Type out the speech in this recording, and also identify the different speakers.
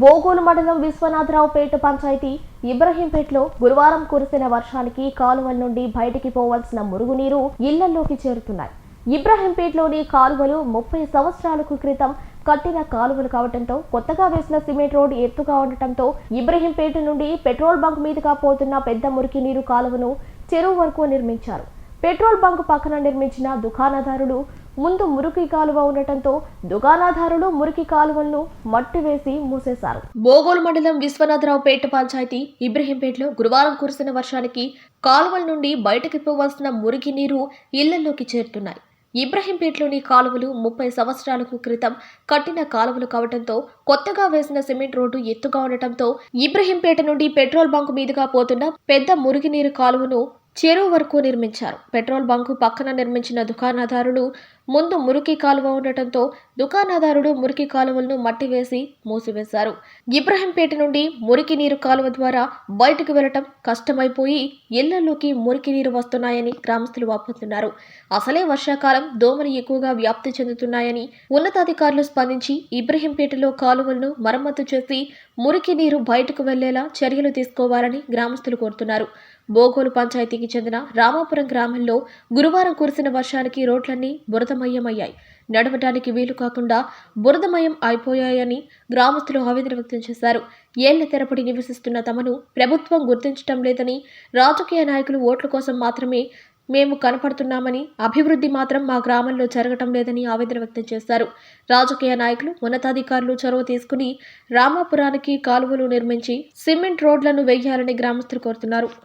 Speaker 1: బోగోలు మండలం విశ్వనాథరావుపేట పంచాయతీ ఇబ్రహీంపేటలో గురువారం కురిసిన వర్షానికి కాలువల నుండి బయటికి పోవాల్సిన మురుగునీరు ఇళ్ళలోకి చేరుతున్నాయి. ఇబ్రహీంపేటలోని కాలువలు ముప్పై సంవత్సరాలకు క్రితం కట్టిన కాలువలు కావడంతో కొత్తగా వేసిన సిమెంట్ రోడ్ ఎత్తుగా ఉండటంతో ఇబ్రహీంపేట నుండి పెట్రోల్ బంక్ మీదుగా పోతున్న పెద్ద మురికి నీరు కాలువను చెరువు వరకు నిర్మించారు. పెట్రోల్ బంక్ పక్కన నిర్మించిన దుకాణదారులు ముందు మురికి కాలువ ఉండటంతో దుకాణదారులు మురికి కాలువలను మట్టి వేసి మూసేశారు. బోగోలు మండలం విశ్వనాథరావుపేట పంచాయతీ ఇబ్రహీంపేటలో గురువారం కురిసిన వర్షానికి కాలువల నుండి బయటకు పోవాల్సిన మురికి నీరు ఇళ్ళలోకి చేరుతున్నాయి. ఇబ్రహీంపేటలోని కాలువలు ముప్పై సంవత్సరాలకు క్రితం కట్టిన కాలువలు కావడంతో కొత్తగా వేసిన సిమెంట్ రోడ్డు ఎత్తుగా ఉండటంతో ఇబ్రహీంపేట నుండి పెట్రోల్ బంక్ మీదుగా పోతున్న పెద్ద మురుగునీరు కాలువను చెరువు వరకు నిర్మించారు. పెట్రోల్ బంకు పక్కన నిర్మించిన దుకాణదారులు ముందు మురికి కాలువ ఉండటంతో దుకాణదారుడు మురికి కాలువలను మట్టి వేసి మూసివేశారు. ఇబ్రహీంపేట నుండి మురికి నీరు కాలువ ద్వారా బయటకు వెళ్ళటం కష్టమైపోయి ఇళ్ళలోకి మురికి నీరు వస్తున్నాయని గ్రామస్తులు వాపోతున్నారు. అసలే వర్షాకాలం దోమలు ఎక్కువగా వ్యాప్తి చెందుతున్నాయని ఉన్నతాధికారులు స్పందించి ఇబ్రహీంపేటలో కాలువలను మరమ్మతు చేసి మురికి నీరు బయటకు వెళ్ళేలా చర్యలు తీసుకోవాలని గ్రామస్తులు కోరుతున్నారు. బోగోలు పంచాయతీకి చెందిన రామాపురం గ్రామంలో గురువారం కురిసిన వర్షానికి రోడ్లన్నీ బురదమయమయ్యాయి. నడవటానికి వీలు కాకుండా బురదమయం అయిపోయాయని గ్రామస్తులు ఆవేదన వ్యక్తం చేశారు. ఏళ్ళ తెరపడి నివసిస్తున్న తమను ప్రభుత్వం గుర్తించటం లేదని రాజకీయ నాయకులు ఓట్ల కోసం మాత్రమే మేము కనపడుతున్నామని అభివృద్ధి మాత్రం మా గ్రామంలో జరగటం లేదని ఆవేదన వ్యక్తం చేశారు. రాజకీయ నాయకులు ఉన్నతాధికారులు చొరవ తీసుకుని రామాపురానికి కాలువలు నిర్మించి సిమెంట్ రోడ్లను వేయాలని గ్రామస్తులు కోరుతున్నారు.